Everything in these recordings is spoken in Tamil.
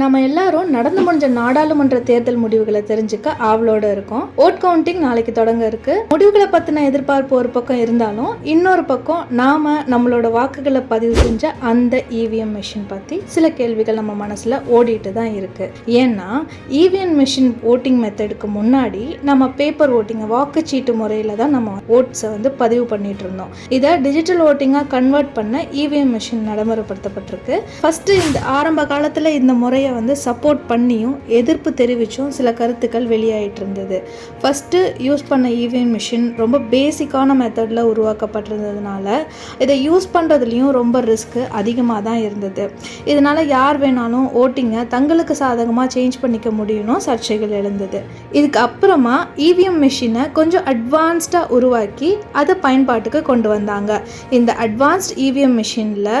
நம்ம எல்லாரும் நடந்து முடிஞ்ச நாடாளுமன்ற தேர்தல் முடிவுகளை தெரிஞ்சுக்க ஆவலோட இருக்கோம். ஓட் கவுண்டிங் நாளைக்கு தொடங்க இருக்கு. முடிவுகளை பத்தின எதிர்பார்ப்பு ஒரு பக்கம் இருந்தாலும் இன்னொரு பக்கம் நாம நம்மளோட வாக்குகளை பதிவு செஞ்ச அந்த இவிஎம் மிஷின் பத்தி சில கேள்விகள் நம்ம மனசுல ஓடிட்டு தான் இருக்கு. ஏன்னா இவிஎம் மிஷின் ஓட்டிங் மெத்தடுக்கு முன்னாடி நம்ம பேப்பர் ஓட்டிங்கை வாக்குச்சீட்டு முறையில தான் நம்ம ஓட்ஸை வந்து பதிவு பண்ணிட்டு இருந்தோம். இதை டிஜிட்டல் ஓட்டிங்காக கன்வெர்ட் பண்ண இவிஎம் மிஷின் நடைமுறைப்படுத்தப்பட்டிருக்கு. ஃபர்ஸ்ட் இந்த ஆரம்ப காலத்தில் இந்த முறையை வந்து சப்போர்ட் பண்ணியும் எதிர்ப்பு தெரிவிச்சும் சில கருத்துக்கள் வெளியாயிட்டு இருந்தது ஃபஸ்ட்டு யூஸ் பண்ண இவிஎம் மிஷின் ரொம்ப பேசிக்கான மெத்தடில் உருவாக்கப்பட்டிருந்ததுனால இதை யூஸ் பண்ணுறதுலையும் ரொம்ப ரிஸ்க்கு அதிகமாக தான் இருந்தது. இதனால் யார் வேணாலும் ஓட்டிங்கை தங்களுக்கு சாதகமாக சேஞ்ச் பண்ணிக்க முடியும்னு சர்ச்சைகள் எழுந்தது. இதுக்கு அப்புறமா இவிஎம் மிஷினை கொஞ்சம் அட்வான்ஸ்டாக உருவாக்கி அதை பயன்பாட்டுக்கு கொண்டு வந்தாங்க. இந்த அட்வான்ஸ்ட் இவிஎம் மிஷினில்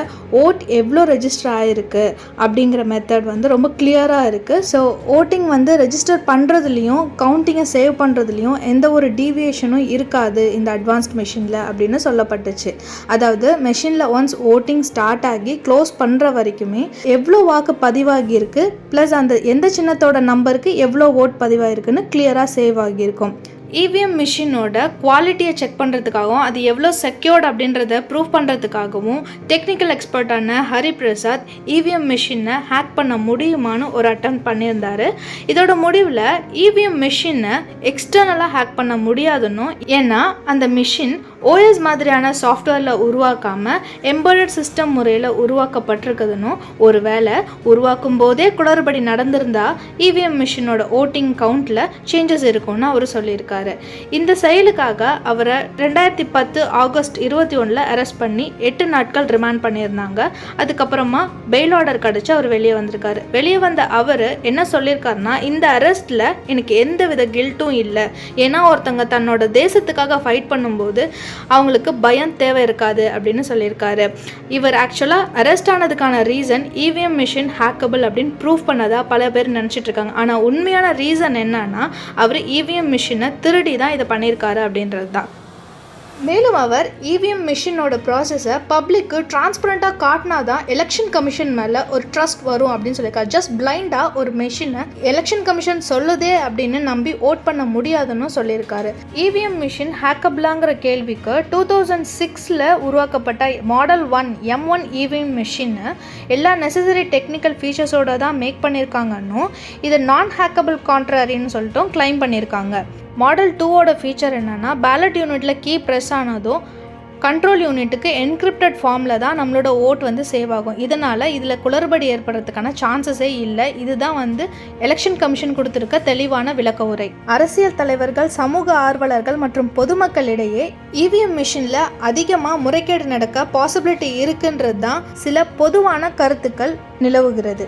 ஓட் எவ்வளோ ரெஜிஸ்டர் ஆகிருக்கு அப்படிங்கிற மெத்தட் வந்து ரொம்ப கிளியராக இருக்குது ஸோ ஓட்டிங் வந்து ரெஜிஸ்டர் பண்ணுறதுலையும் கவுண்டிங்கை சேவ் பண்ணுறதுலையும் எந்த ஒரு டீவியேஷனும் இருக்காது இந்த அட்வான்ஸ்ட் மிஷினில் அப்படின்னு சொல்லப்பட்டுச்சு. அதாவது மெஷினில் ஒன்ஸ் ஓட்டிங் ஸ்டார்ட் ஆகி க்ளோஸ் பண்ணுற வரைக்குமே எவ்வளோ வாக்கு பதிவாகியிருக்கு ப்ளஸ் அந்த எந்த சின்னத்தோட நம்பருக்கு எவ்வளோ ஓட் பதிவாகிருக்குன்னு கிளியராக சேவ் ஆகியிருக்கும் இவிஎம் மிஷினோட குவாலிட்டியை செக் பண்ணுறதுக்காகவும் அது எவ்வளோ செக்யூர்ட் அப்படின்றத ப்ரூவ் பண்ணுறதுக்காகவும் டெக்னிக்கல் எக்ஸ்பர்ட்டான ஹரி பிரசாத் இவிஎம் மிஷினை ஹேக் பண்ண முடியுமான்னு ஒரு அட்டம் பண்ணியிருந்தார். இதோட முடிவில் இவிஎம் மிஷினை எக்ஸ்டர்னலாக ஹேக் பண்ண முடியாதுன்னும் ஏன்னா அந்த மிஷின் ஓஎஸ் மாதிரியான சாஃப்ட்வேரில் உருவாக்காமல் எம்பர்டட் சிஸ்டம் முறையில் உருவாக்கப்பட்டிருக்குறதுனும் ஒரு வேலை உருவாக்கும் போதே குளறுபடி நடந்திருந்தா இவிஎம் மிஷினோட ஓட்டிங் கவுண்டில் சேஞ்சஸ் இருக்கும்னு அவர் சொல்லியிருக்காரு. இந்த செயலுக்காக அவரை ரெண்டாயிரத்தி பத்து ஆகஸ்ட் இருபத்தி ஒன்றில் அரெஸ்ட் பண்ணி எட்டு நாட்கள் ரிமாண்ட் பண்ணியிருந்தாங்க. அதுக்கப்புறமா பெயில் ஆர்டர் கிடச்சி அவர் வெளியே வந்திருக்காரு. வெளியே வந்த அவர் என்ன சொல்லியிருக்காருன்னா இந்த அரெஸ்ட்டில் எனக்கு எந்த வித கில்ட்டும் இல்லை. ஏன்னா ஒருத்தங்க தன்னோட தேசத்துக்காக ஃபைட் பண்ணும்போது அவங்களுக்கு பயம் தேவை இருக்காது அப்படின்னு சொல்லியிருக்காரு. இவர் ஆக்சுவலாக அரெஸ்ட் ஆனதுக்கான ரீசன் இவிஎம் மிஷின் ஹேக்கபிள் அப்படின்னு ப்ரூவ் பண்ணதாக பல பேர் நினச்சிட்டு இருக்காங்க. ஆனால் உண்மையான ரீசன் என்னன்னா அவர் இவிஎம் மிஷினை திருடி தான் இதை பண்ணியிருக்காரு அப்படின்றது தான் மேலும் அவர் இவிஎம் மிஷினோட ப்ராசஸை பப்ளிக்கு டிரான்ஸ்பரண்ட்டாக காட்டினா தான் எலெக்ஷன் கமிஷன் மேலே ஒரு ட்ரஸ்ட் வரும் அப்படின்னு சொல்லியிருக்காரு. ஜஸ்ட் பிளைண்டாக ஒரு மிஷினை எலெக்ஷன் கமிஷன் சொல்லுதே அப்படின்னு நம்பி ஓட் பண்ண முடியாதுன்னு சொல்லியிருக்காரு. இவிஎம் மிஷின் ஹேக்கபிளாங்கிற கேள்விக்கு டூ தௌசண்ட் சிக்ஸில் உருவாக்கப்பட்ட model one M one EVM மிஷினை எல்லா நெசசரி டெக்னிக்கல் ஃபீச்சர்ஸோட தான் மேக் பண்ணியிருக்காங்கன்னும் இதை நான் ஹேக்கபிள் கான்ட்ராரின்னு சொல்லிட்டும் கிளைம் பண்ணியிருக்காங்க. மாடல் டூவோட ஃபீச்சர் என்னென்னா பேலட் யூனிட்டில் கீ ப்ரெஸ் ஆனதும் கண்ட்ரோல் யூனிட்டுக்கு என்கிரிப்டட் ஃபார்மில் தான் நம்மளோட ஓட் வந்து சேவ் ஆகும். இதனால் இதில் குளறுபடி ஏற்படுறதுக்கான சான்சஸே இல்லை. இதுதான் வந்து எலெக்ஷன் கமிஷன் கொடுத்துருக்க தெளிவான விளக்க உரை. அரசியல் தலைவர்கள் சமூக ஆர்வலர்கள் மற்றும் பொதுமக்களிடையே இவிஎம் மிஷினில் அதிகமாக முறைகேடு நடக்க பாசிபிலிட்டி இருக்குன்றது தான் சில பொதுவான கருத்துக்கள் நிலவுகிறது.